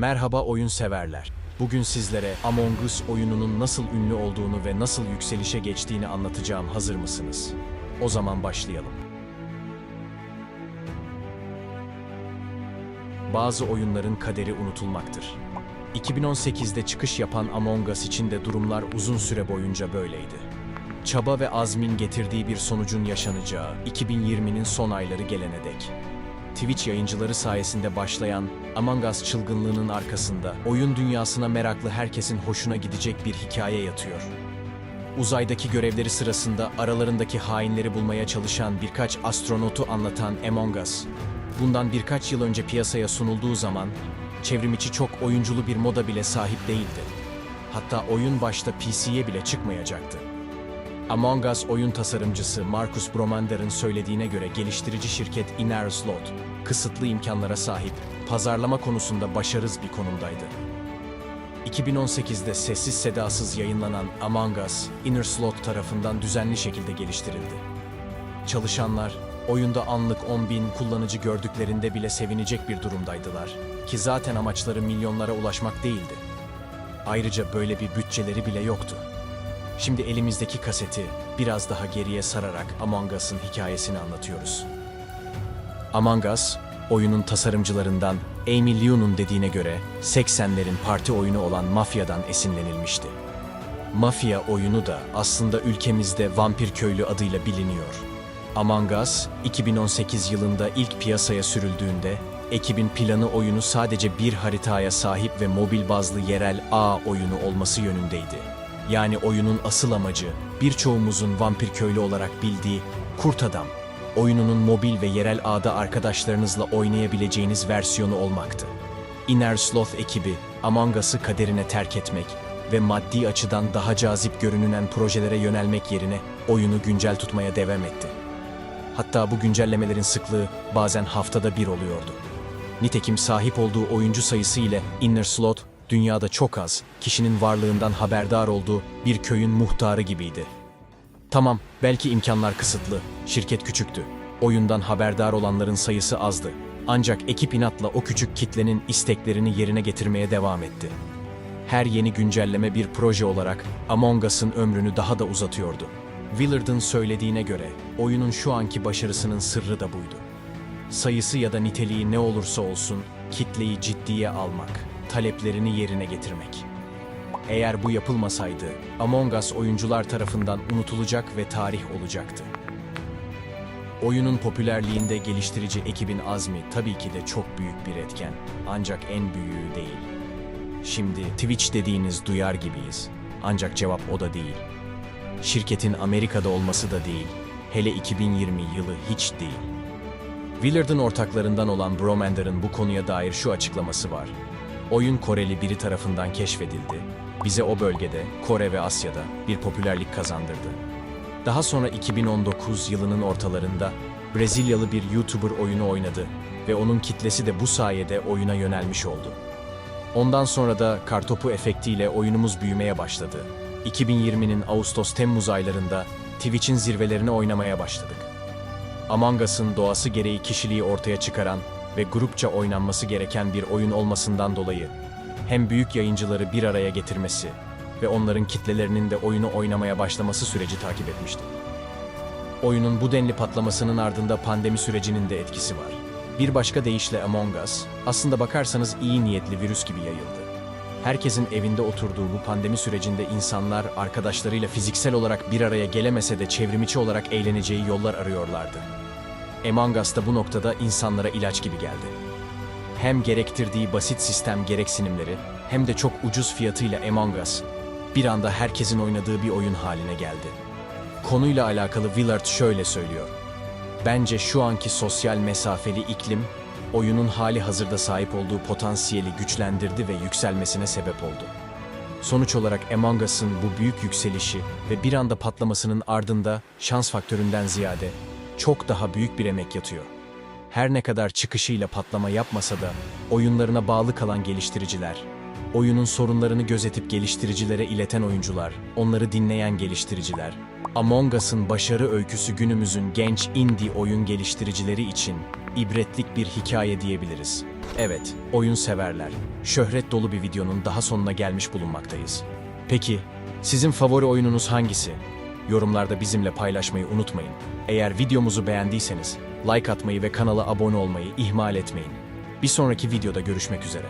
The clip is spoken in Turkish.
Merhaba oyun severler. Bugün sizlere Among Us oyununun nasıl ünlü olduğunu ve nasıl yükselişe geçtiğini anlatacağım. Hazır mısınız? O zaman başlayalım. Bazı oyunların kaderi unutulmaktır. 2018'de çıkış yapan Among Us için de durumlar uzun süre boyunca böyleydi. Çaba ve azmin getirdiği bir sonucun yaşanacağı 2020'nin son ayları gelene dek. Twitch yayıncıları sayesinde başlayan Among Us çılgınlığının arkasında oyun dünyasına meraklı herkesin hoşuna gidecek bir hikaye yatıyor. Uzaydaki görevleri sırasında aralarındaki hainleri bulmaya çalışan birkaç astronotu anlatan Among Us, bundan birkaç yıl önce piyasaya sunulduğu zaman çevrimiçi çok oyunculu bir moda bile sahip değildi. Hatta oyun başta PC'ye bile çıkmayacaktı. Among Us oyun tasarımcısı Marcus Bromander'ın söylediğine göre geliştirici şirket Inner Slot, kısıtlı imkanlara sahip, pazarlama konusunda başarısız bir konumdaydı. 2018'de sessiz sedasız yayınlanan Among Us, Inner Slot tarafından düzenli şekilde geliştirildi. Çalışanlar, oyunda anlık 10 bin kullanıcı gördüklerinde bile sevinecek bir durumdaydılar. Ki zaten amaçları milyonlara ulaşmak değildi. Ayrıca böyle bir bütçeleri bile yoktu. Şimdi elimizdeki kaseti biraz daha geriye sararak Among Us'ın hikayesini anlatıyoruz. Among Us, oyunun tasarımcılarından Amy Liu'nun dediğine göre 80'lerin parti oyunu olan Mafya'dan esinlenilmişti. Mafya oyunu da aslında ülkemizde Vampir Köylü adıyla biliniyor. Among Us, 2018 yılında ilk piyasaya sürüldüğünde, ekibin planı oyunu sadece bir haritaya sahip ve mobil bazlı yerel A oyunu olması yönündeydi. Yani oyunun asıl amacı, birçoğumuzun vampir köylü olarak bildiği Kurt Adam, oyununun mobil ve yerel ağda arkadaşlarınızla oynayabileceğiniz versiyonu olmaktı. Inner Sloth ekibi, Among Us'ı kaderine terk etmek ve maddi açıdan daha cazip görünülen projelere yönelmek yerine oyunu güncel tutmaya devam etti. Hatta bu güncellemelerin sıklığı bazen haftada bir oluyordu. Nitekim sahip olduğu oyuncu sayısı ile Inner Slot, dünyada çok az, kişinin varlığından haberdar olduğu bir köyün muhtarı gibiydi. Tamam, belki imkanlar kısıtlı, şirket küçüktü. Oyundan haberdar olanların sayısı azdı. Ancak ekip inatla o küçük kitlenin isteklerini yerine getirmeye devam etti. Her yeni güncelleme bir proje olarak Among Us'ın ömrünü daha da uzatıyordu. Willard'ın söylediğine göre oyunun şu anki başarısının sırrı da buydu. Sayısı ya da niteliği ne olursa olsun kitleyi ciddiye almak, taleplerini yerine getirmek. Eğer bu yapılmasaydı Among Us oyuncular tarafından unutulacak ve tarih olacaktı. Oyunun popülerliğinde geliştirici ekibin azmi tabii ki de çok büyük bir etken ancak en büyüğü değil. Şimdi Twitch dediğiniz duyar gibiyiz ancak cevap o da değil. Şirketin Amerika'da olması da değil, hele 2020 yılı hiç değil. Willard'ın ortaklarından olan Bromander'ın bu konuya dair şu açıklaması var. Oyun Koreli biri tarafından keşfedildi. Bize o bölgede, Kore ve Asya'da bir popülerlik kazandırdı. Daha sonra 2019 yılının ortalarında Brezilyalı bir YouTuber oyunu oynadı ve onun kitlesi de bu sayede oyuna yönelmiş oldu. Ondan sonra da kartopu efektiyle oyunumuz büyümeye başladı. 2020'nin Ağustos-Temmuz aylarında Twitch'in zirvelerine oynamaya başladık. Among Us'ın doğası gereği kişiliği ortaya çıkaran ve grupça oynanması gereken bir oyun olmasından dolayı hem büyük yayıncıları bir araya getirmesi ve onların kitlelerinin de oyunu oynamaya başlaması süreci takip etmişti. Oyunun bu denli patlamasının ardında pandemi sürecinin de etkisi var. Bir başka deyişle Among Us, aslında bakarsanız iyi niyetli virüs gibi yayıldı. Herkesin evinde oturduğu bu pandemi sürecinde insanlar arkadaşlarıyla fiziksel olarak bir araya gelemese de çevrimiçi olarak eğleneceği yollar arıyorlardı. Among Us da bu noktada insanlara ilaç gibi geldi. Hem gerektirdiği basit sistem gereksinimleri hem de çok ucuz fiyatıyla Among Us bir anda herkesin oynadığı bir oyun haline geldi. Konuyla alakalı Willard şöyle söylüyor. Bence şu anki sosyal mesafeli iklim oyunun hali hazırda sahip olduğu potansiyeli güçlendirdi ve yükselmesine sebep oldu. Sonuç olarak Among Us'ın bu büyük yükselişi ve bir anda patlamasının ardında şans faktöründen ziyade çok daha büyük bir emek yatıyor. Her ne kadar çıkışıyla patlama yapmasa da oyunlarına bağlı kalan geliştiriciler, oyunun sorunlarını gözetip geliştiricilere ileten oyuncular, onları dinleyen geliştiriciler, Among Us'ın başarı öyküsü günümüzün genç indie oyun geliştiricileri için ibretlik bir hikaye diyebiliriz. Evet, oyun severler. Şöhret dolu bir videonun daha sonuna gelmiş bulunmaktayız. Peki, sizin favori oyununuz hangisi? Yorumlarda bizimle paylaşmayı unutmayın. Eğer videomuzu beğendiyseniz like atmayı ve kanala abone olmayı ihmal etmeyin. Bir sonraki videoda görüşmek üzere.